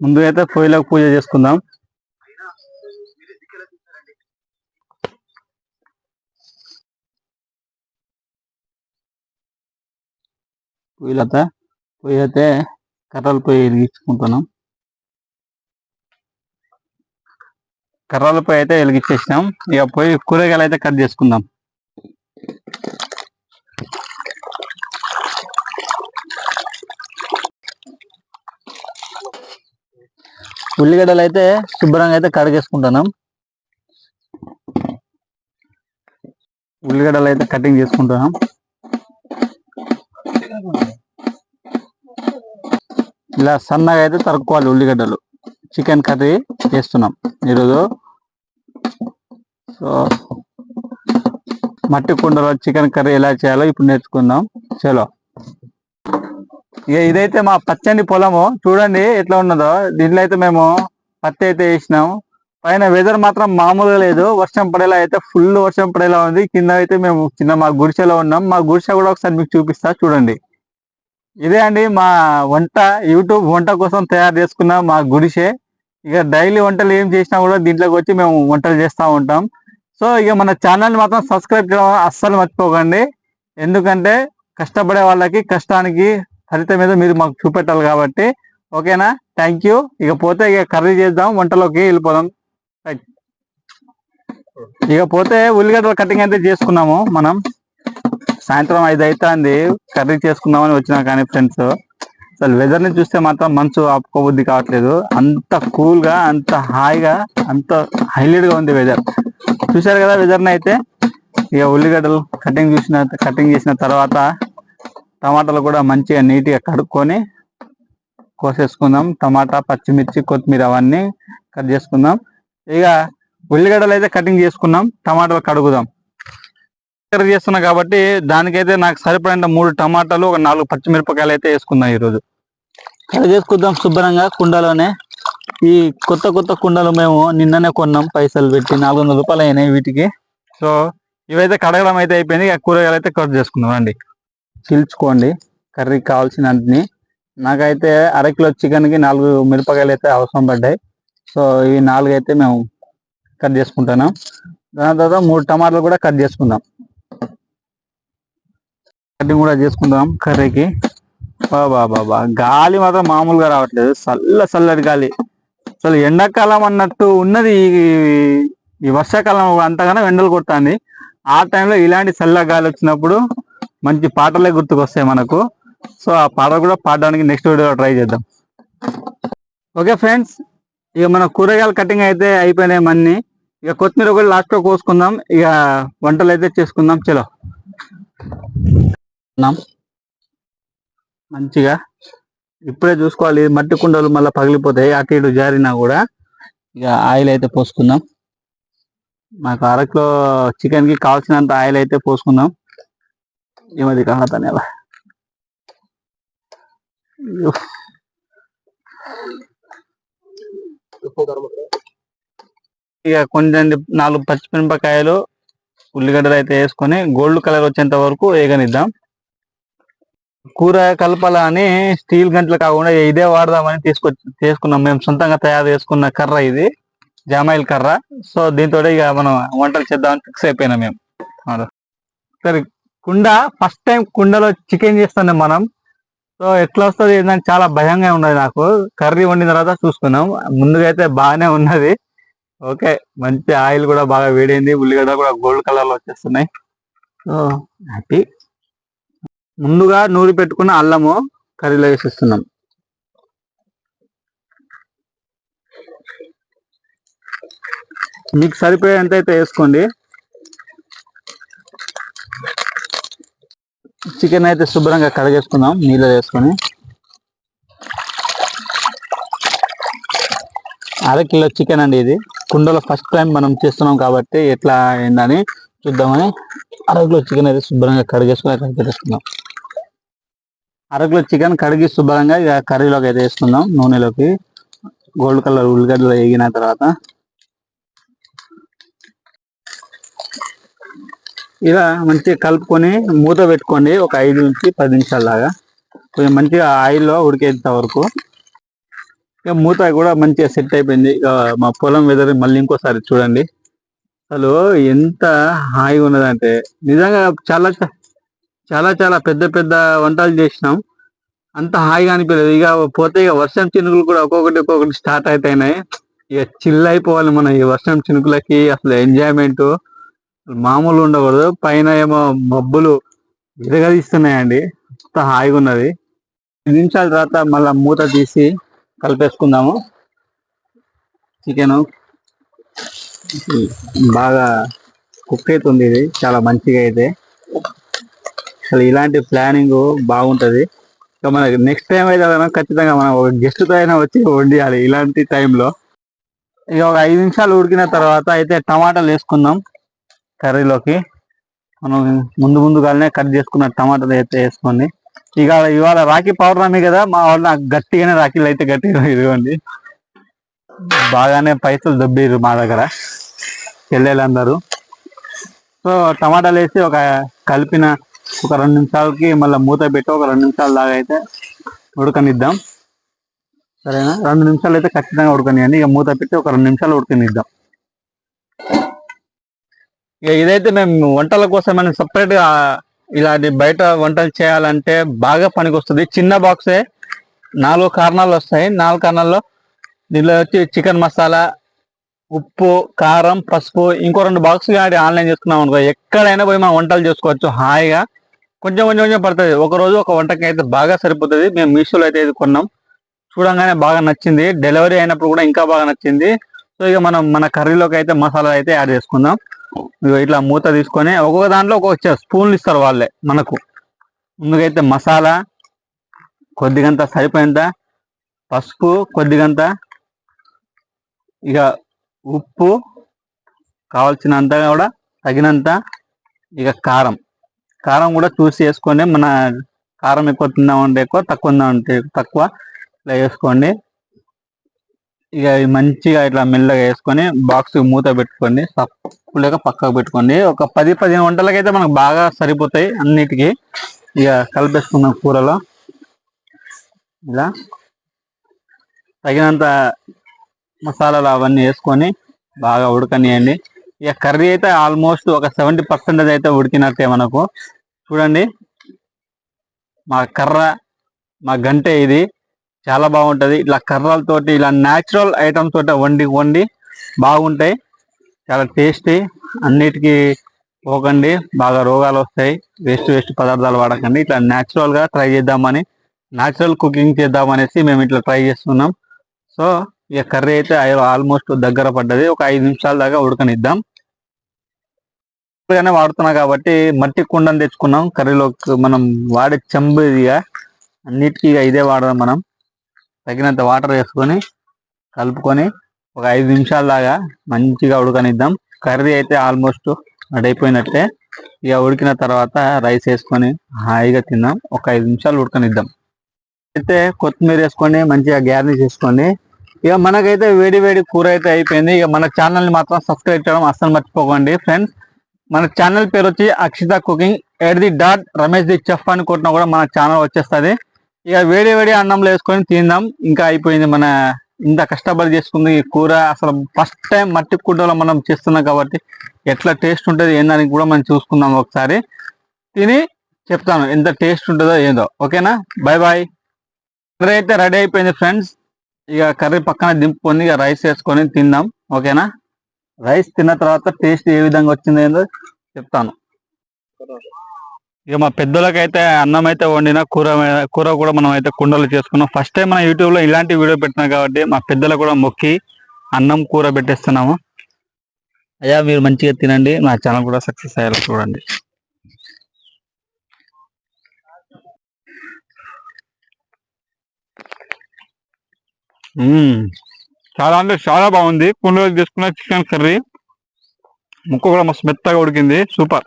ముందు అయితే పొయ్యిలోకి పూజ చేసుకుందాం. పొయ్యిలత పొయ్యి అయితే కర్రల పొయ్యి వెలిగించుకుంటున్నాం. కర్రల పొయ్యి అయితే వెలిగించేసినాం. ఇక పొయ్యి కూరగాయలు అయితే కట్ చేసుకుందాం. ఉల్లిగడ్డలు అయితే శుభ్రంగా అయితే కడిగేసుకుంటున్నాం. ఉల్లిగడ్డలు అయితే కటింగ్ చేసుకుంటున్నాం. ఇలా సన్నగా అయితే తరుక్కోవాలి ఉల్లిగడ్డలు. చికెన్ కర్రీ చేస్తున్నాం ఈరోజు. సో మట్టి కుండలో చికెన్ కర్రీ ఎలా చేయాలో ఇప్పుడు నేర్చుకుందాం. చలో. ఇక ఇదైతే మా పచ్చని పొలము. చూడండి ఎట్లా ఉన్నదో. దీంట్లో అయితే మేము పత్తి అయితే వేసినాం. పైన వెదర్ మాత్రం మామూలుగా లేదు. వర్షం పడేలా అయితే ఫుల్ వర్షం పడేలా ఉంది. కింద అయితే మేము చిన్న మా గుడిసెలో ఉన్నాం. మా గుడిసె కూడా ఒకసారి మీకు చూపిస్తా. చూడండి. ఇదే అండి మా వంట. యూట్యూబ్ వంట కోసం తయారు చేసుకున్న మా గుడిసె. ఇక డైలీ వంటలు ఏం చేసినా కూడా దీంట్లోకి వచ్చి మేము వంటలు చేస్తూ ఉంటాం. సో ఇక మన ఛానల్ మాత్రం సబ్స్క్రైబ్ చేయడం అస్సలు మర్చిపోకండి. ఎందుకంటే కష్టపడే వాళ్ళకి కష్టానికి ఫలితం మీద మీరు మాకు చూపెట్టాలి కాబట్టి ఓకేనా? థ్యాంక్ యూ ఇక పోతే ఇక కర్రీ చేద్దాం వంటలోకి వెళ్ళిపోదాం. ఇక పోతే ఉల్లిగడ్డల కటింగ్ అయితే చేసుకున్నాము మనం. సాయంత్రం ఐదు అవుతుంది కర్రీ చేసుకుందామని వచ్చినా కానీ ఫ్రెండ్స్ అసలు వెదర్ని చూస్తే మాత్రం మంచు ఆపుకోబుద్ధి కావట్లేదు. అంత కూల్గా అంత హాయిగా అంత హైలైట్గా ఉంది వెదర్ చూశారు కదా వెదర్ని అయితే? ఇక ఉల్లిగడ్డలు కటింగ్ చూసిన కటింగ్ చేసిన తర్వాత టమాటాలు కూడా మంచిగా నీట్గా కడుక్కొని కోసేసుకుందాం. టమాటా పచ్చిమిర్చి కొత్తిమీర అవన్నీ కట్ చేసుకుందాం. ఇక ఉల్లిగడ్డలు అయితే కటింగ్ చేసుకున్నాం. టమాటాలు కడుగుదాం. కర్రీ చేస్తున్నా కాబట్టి దానికైతే నాకు సరిపడిన మూడు టమాటాలు ఒక నాలుగు పచ్చిమిరపకాయలు అయితే వేసుకుందాం ఈరోజు. కర్రీ చేసుకుందాం శుభ్రంగా కుండలోనే. ఈ కొత్త కొత్త కుండలు మేము నిన్ననే కొన్నాం. పైసలు పెట్టి నాలుగు వందల రూపాయలు అయినాయి వీటికి. సో ఇవైతే కడగడం అయితే అయిపోయింది. ఇక కూరగాయలు అయితే కట్ చేసుకుందాం. అండి చీల్చుకోండి కర్రీకి కావాల్సినన్ని. నాకైతే అరకిలో చికెన్కి నాలుగు మిరపకాయలు అయితే అవసరం పడ్డాయి. సో ఇవి నాలుగు అయితే మేము కట్ చేసుకుంటున్నాం దాని తర్వాత మూడు టమాటాలు కూడా కట్ చేసుకుందాం. కటింగ్ కూడా చేసుకుందాం కర్రీకి. బాబా బాబా గాలి మాత్రం మామూలుగా రావట్లేదు. చల్ల చల్లటి గాలి. అసలు ఎండాకాలం అన్నట్టు ఉన్నది ఈ- ఈ వర్షాకాలం అంతగానో ఎండలు కొడుతుంది. ఆ టైంలో ఇలాంటి చల్ల గాలి వచ్చినప్పుడు మంచి పాటలే గుర్తుకొస్తాయి మనకు. సో ఆ పాట కూడా పాడడానికి నెక్స్ట్ వీడియోలో ట్రై చేద్దాం. ఓకే ఫ్రెండ్స్ ఇక మన కూరగాయల కటింగ్ అయితే అయిపోయినాయి మన్ని. ఇక కొత్తిమీర కూడా లాస్ట్లో కోసుకుందాం. ఇక వంటలు అయితే చేసుకుందాం. చలో. మంచిగా. ఇప్పుడే చూసుకోవాలి. మట్టి కుండలు మళ్ళీ పగిలిపోతాయి. అటు ఇటు జారినా కూడా. ఇక ఆయిల్ అయితే పోసుకుందాం. మాకు అరకులో చికెన్కి చికెన్కి కావాల్సినంత ఆయిల్ అయితే పోసుకుందాం. ఈ మధ్య కాతానే అలా ఉఫ్. ఇక కొంచెం నాలుగు పచ్చిమిరపకాయలు ఉల్లిగడ్డలు అయితే వేసుకొని గోల్డ్ కలర్ వచ్చేంత వరకు వేగనిద్దాం. కూర కలపాలని స్టీల్ గంటలు కాకుండా ఇదే వాడదామని తీసుకొచ్చి తీసుకున్నాం. మేము సొంతంగా తయారు చేసుకున్న కర్ర ఇది జామాయిల్ కర్ర. సో దీంతో ఇక మనం వంటలు చేద్దామని ఫిక్స్ అయిపోయినాం మేము. సరే. కుండ ఫస్ట్ టైం కుండలో చికెన్ చేస్తున్నాం మనం. సో ఎట్లా వస్తుంది ఏంటంటే చాలా భయంగా ఉన్నది నాకు. కర్రీ వండిన తర్వాత చూసుకున్నాం. ముందుగా అయితే బాగానే ఉన్నది. ఓకే మంచి ఆయిల్ కూడా బాగా వేడైంది. ఉల్లిగడ్డ కూడా గోల్డ్ కలర్లో వచ్చేస్తున్నాయి. So happy. ముందుగా నూరి పెట్టుకున్న అల్లము కర్రీలో వేసిస్తున్నాం. మీకు సరిపోయేంత అయితే వేసుకోండి. చికెన్ అయితే శుభ్రంగా కడిగేసుకుందాం నీళ్ళు వేసుకొని. అరకిలో చికెన్ అండి ఇది. కుండలో ఫస్ట్ టైం మనం చేస్తున్నాం కాబట్టి ఎట్లా ఏందని చూద్దామని అరకిలో చికెన్ అయితే శుభ్రంగా కడిగేసుకుని అక్కడ పెట్టేసుకుందాం. అరకిలో చికెన్ కడిగి శుభ్రంగా ఇక కర్రీలోకి అయితే వేసుకుందాం నూనెలోకి. గోల్డ్ కలర్ ఉల్లిగడ్డలు వేగిన తర్వాత ఇలా మంచిగా కలుపుకొని మూత పెట్టుకోండి ఒక ఐదు నుంచి పది నిమిషాల దాకా కొంచెం మంచిగా ఆయిల్లో ఉడికేంత వరకు. ఇక మూత కూడా మంచిగా సెట్ అయిపోయింది. ఇక మా పొలం వెదర్ మళ్ళీ ఇంకోసారి చూడండి. అసలు ఎంత హాయిగా ఉన్నదంటే నిజంగా చాలా చాలా చాలా పెద్ద పెద్ద వంటలు చేసినాం. అంత హాయిగా అనిపించలేదు ఇక పోతే ఇక వర్షం చినుకులు కూడా ఒక్కొక్కటి ఒక్కొక్కటి స్టార్ట్ అవుతాయినాయి. ఇక చిల్ అయిపోవాలి మనం ఈ వర్షం చినుకులకి. అసలు ఎంజాయ్మెంట్ మామూలు ఉండకూడదు. పైన ఏమో మబ్బులు విరగదీస్తున్నాయండి. అంత హాయిగా ఉన్నది. ఐదు నిమిషాల తర్వాత మళ్ళా మూత తీసి కలిపేసుకుందాము. చికెన్ బాగా కుక్ అవుతుంది ఇది. చాలా మంచిగా అయితే. అసలు ఇలాంటి ప్లానింగ్ బాగుంటది. ఇక మనకి నెక్స్ట్ టైం అయితే ఖచ్చితంగా మనం ఒక గెస్ట్తో అయినా వచ్చి వండియాలి ఇలాంటి టైంలో. ఇక ఒక ఐదు నిమిషాలు ఉడికిన తర్వాత అయితే టమాటాలు వేసుకుందాం. కర్రీలోకి మనం ముందు ముందుగానే కట్ చేసుకున్న టమాటాలు అయితే వేసుకోండి. ఇక ఇవాళ రాఖీ పౌర్ణమి కదా మా వాళ్ళు నాకు గట్టిగానే రాఖీలు అయితే గట్టిగా ఇదిగోండి. బాగానే పైసలు దొబ్బిరు మా దగ్గర చెల్లెలందరూ సో టమాటాలు వేసి ఒక కలిపిన ఒక రెండు నిమిషాలకి మళ్ళీ మూత పెట్టి ఒక రెండు నిమిషాల దాకా అయితే ఉడకనిద్దాం. సరేనా? రెండు నిమిషాలు అయితే ఖచ్చితంగా ఉడకనియండి. ఇక మూత పెట్టి ఒక రెండు నిమిషాలు ఉడకనిద్దాం. ఇక ఇదైతే మేము వంటల కోసం మనం సపరేట్గా ఇలాంటి బయట వంటలు చేయాలంటే బాగా పనికొస్తుంది. చిన్న బాక్సే నాలుగు కారణాలు వస్తాయి. నాలుగు కారణాల్లో దీనిలో వచ్చి చికెన్ మసాలా ఉప్పు కారం పసుపు ఇంకో రెండు బాక్స్ కానీ ఆన్లైన్ చేసుకున్నాం అనుకో ఎక్కడైనా పోయి మనం వంటలు చేసుకోవచ్చు హాయిగా. కొంచెం కొంచెం కొంచెం పడుతుంది. ఒక రోజు ఒక వంటకి అయితే బాగా సరిపోతుంది. మేము మీషోలో అయితే ఇది కొన్నాం. చూడంగానే బాగా నచ్చింది. డెలివరీ అయినప్పుడు కూడా ఇంకా బాగా నచ్చింది. సో ఇక మనం మన కర్రీలోకి అయితే మసాలా అయితే యాడ్ చేసుకుందాం. ఇట్లా మూత తీసుకొని ఒక్కొక్క దాంట్లో ఒక్కొక్క స్పూన్లు ఇస్తారు వాళ్ళే మనకు. ముందుకైతే మసాలా కొద్దిగంత సరిపోయేంత పసుపు కొద్దిగంత ఇక ఉప్పు కావాల్సినంత కూడా తగినంత ఇక కారం. కారం కూడా చూసి వేసుకోండి. మన కారం ఎక్కువ తిందామంటే ఎక్కువ తక్కువ తిందామంటే తక్కువ ఇట్లా వేసుకోండి. ఇక మంచిగా ఇట్లా మెల్లగా వేసుకొని బాక్స్ మూత పెట్టుకోండి. సప్పులేక పక్కకు పెట్టుకోండి. ఒక పది పదిహేను వంటలకైతే మనకు బాగా సరిపోతాయి అన్నిటికీ. ఇక కలిపేసుకున్నాం కూరలో. ఇలా తగినంత మసాలాలు అవన్నీ వేసుకొని బాగా ఉడకనియండి. ఇక కర్రీ అయితే ఆల్మోస్ట్ ఒక సెవెంటీ పర్సెంటేజ్ అయితే ఉడికినట్టే మనకు. చూడండి. మా కర్ర మా గంటే ఇది. చాలా బాగుంటుంది. ఇట్లా కర్రలతోటి ఇలా న్యాచురల్ ఐటమ్స్ తోటి వండి వండి బాగుంటాయి. చాలా టేస్టీ అన్నిటికీ పోకండి. బాగా రోగాలు వస్తాయి. వేస్ట్ వేస్ట్ పదార్థాలు వాడకండి. ఇట్లా న్యాచురల్గా ట్రై చేద్దామని న్యాచురల్ కుకింగ్ చేద్దామనేసి మేము ఇట్లా ట్రై చేస్తున్నాం. సో ఇక కర్రీ అయితే ఆల్మోస్ట్ దగ్గర పడ్డది. ఒక ఐదు నిమిషాల దాకా ఉడకనిద్దాం. గానే వాడుతున్నా కాబట్టి మట్టి కుండను తెచ్చుకున్నాం. కర్రీలో మనం వాడే చెంబు ఇదిగా అన్నిటికీ ఇక ఇదే వాడదాం మనం. తగినంత వాటర్ వేసుకొని కలుపుకొని ఒక ఐదు నిమిషాల దాకా మంచిగా ఉడకనిద్దాం. కర్రీ అయితే ఆల్మోస్ట్ రెడీ అయిపోయినట్టే ఇక ఉడికిన తర్వాత రైస్ వేసుకొని హాయిగా తిందాం. ఒక ఐదు నిమిషాలు ఉడకనిద్దాం. అయితే కొత్తిమీర వేసుకొని మంచిగా గ్యార్నిష్ చేసుకోండి ఇక మనకైతే వేడి వేడి కూర అయితే అయిపోయింది. ఇక మన ఛానల్ని మాత్రం సబ్స్క్రైబ్ చేయడం అస్సలు మర్చిపోకండి ఫ్రెండ్స్. మన ఛానల్ పేరు వచ్చి Akshita cooking at the dot Ramesh the chef అని కొట్టినా కూడా మన ఛానల్ వచ్చేస్తుంది. ఇక వేడి వేడి అన్నంలో వేసుకొని తిందాం. ఇంకా అయిపోయింది మన ఇంత కష్టపడి చేసుకుంది ఈ కూర. అసలు ఫస్ట్ టైం మట్టి కుండలో మనం చేస్తున్నాం కాబట్టి ఎట్లా టేస్ట్ ఉంటుంది ఏందని కూడా మనం చూసుకుందాం ఒకసారి. తిని చెప్తాను ఎంత టేస్ట్ ఉంటుందో ఏందో. ఓకేనా? బాయ్ బాయ్ కర్రీ అయితే రెడీ అయిపోయింది ఫ్రెండ్స్ ఇక కర్రీ పక్కన దింపుకొని ఇక రైస్ వేసుకొని తిందాం. ఓకేనా? రైస్ తిన్న తర్వాత టేస్ట్ ఏ విధంగా వచ్చింది ఏందో చెప్తాను. ఇక మా పెద్దలకైతే అన్నం అయితే వండిన కూర కూర కూడా మనం అయితే కుండలు చేసుకున్నాం. ఫస్ట్ టైం మన యూట్యూబ్లో ఇలాంటి వీడియో పెట్టినాం కాబట్టి మా పెద్దలకు కూడా మొక్కి అన్నం కూర పెట్టేస్తున్నాము. అయ్యా మీరు మంచిగా తినండి. నా ఛానల్ కూడా సక్సెస్ అయ్యేలా చూడండి. చాలా అంటే చాలా బాగుంది. కుండలు చేసుకున్న చికెన్ కర్రీ. ముక్క కూడా మస్తు మెత్తగా ఉడికింది. సూపర్.